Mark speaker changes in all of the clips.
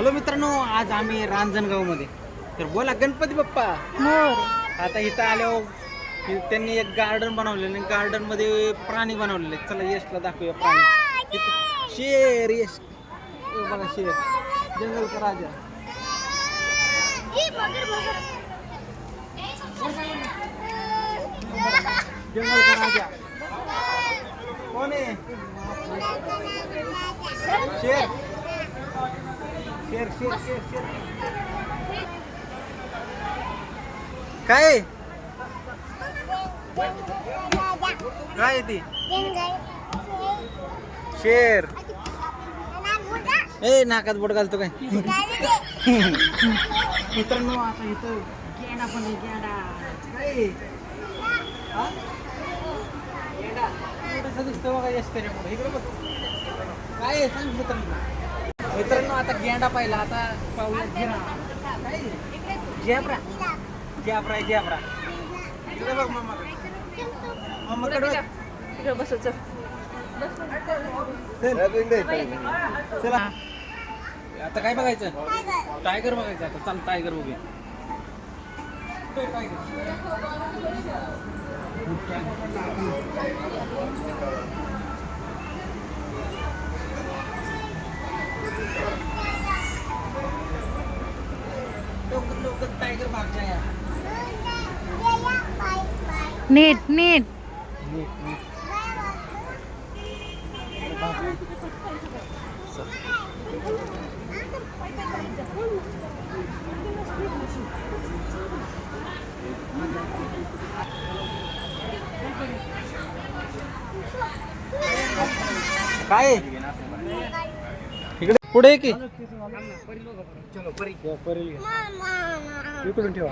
Speaker 1: Hello मित्रांनो आज आम्ही रांजणगावमध्ये तर बोला गणपती बाप्पा. आता इथं आल्यावर त्यांनी एक गार्डन बनवलेलं आणि गार्डनमध्ये प्राणी बनवलेले. चला यशला दाखवूया प्राणी. शेर यश. बघा शेर. जंगलचा राजा. जंगलचा राजा. कोण आहे? शेर. काय? काय ती? शेर. ए नाकात बोट घालतो काय? मित्रांनो आता इथं गेंडा पण गेंडा. काय? हा? दिसतं बघा यश इकडे काय सांग मित्रांनो. मित्रांनो आता गेंडा पाहिला आता पाहूया? जॅब्रा जॅब्रा जॅब्रा इकडे बघ मामा. मामाकडे बघ.
Speaker 2: इकडे बसायचं
Speaker 1: चला. आता काय बघायचं? टायगर बघायचं आता. चल टायगर बघूया. लवकर लवकर टायगर भाग जाया
Speaker 2: नीट नीट
Speaker 1: काय? इकडे. पुढे की. इकडून ठेवा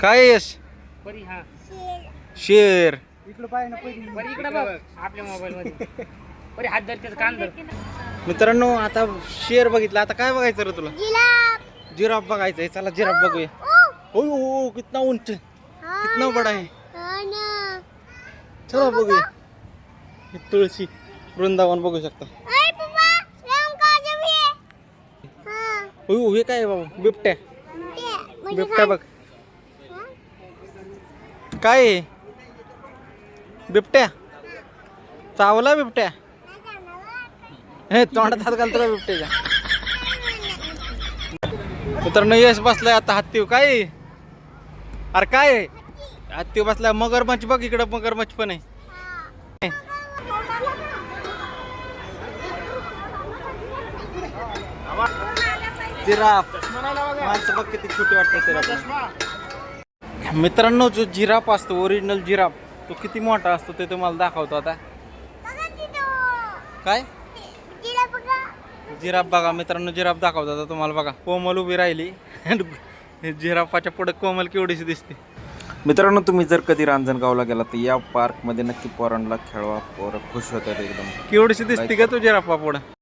Speaker 1: काय आहे यश शेर.
Speaker 3: इकडे पाय ना पहिली इकडे बघ. आपल्या मोबाईल मध्ये बरे हात धर त्याचं कान धर.
Speaker 1: मित्रांनो आता शेर बघितला. आता काय बघायचं रे तुला? जिराफ बघायचंय. चला जिराफ बघूया. ओ. ओ कितना उंच. कितना बडा आहे. चला बघूया. हे तुळशी. वृंदावन बघू शकता. हो. हे. काय बाबा? बिबट्या. बिबट्या बघ. काय बिबट्या? चावला बिबट्या? हे तोंडात हात घालतो का बिबट्याच्या? मित्रांनो यश बसलाय आता हत्ती काय? अरे काय? हत्ती बसलाय. मगरमच्छ बघ इकडं मगरमच्छ पण आहे. जिराफ. माणसं बघ किती छोटी वाटते मित्रांनो जो जिराफ असतो ओरिजिनल जिराफ तो किती मोठा असतो ते तुम्हाला दाखवतो आता. काय? जिराफ बघा मित्रांनो जिराफ दाखवतो आता तुम्हाला बघा. कोमल उभी राहिली. जिराफाच्या पुढे कोमल केवढीशी दिसते. मित्रांनो तुम्ही जर कधी रांजणगावला गेला तर या पार्कमध्ये नक्की पोरांना खेळवा. पोरं खुश होतात एकदम. केवढीशी दिसते का तू जिराफा पुढं?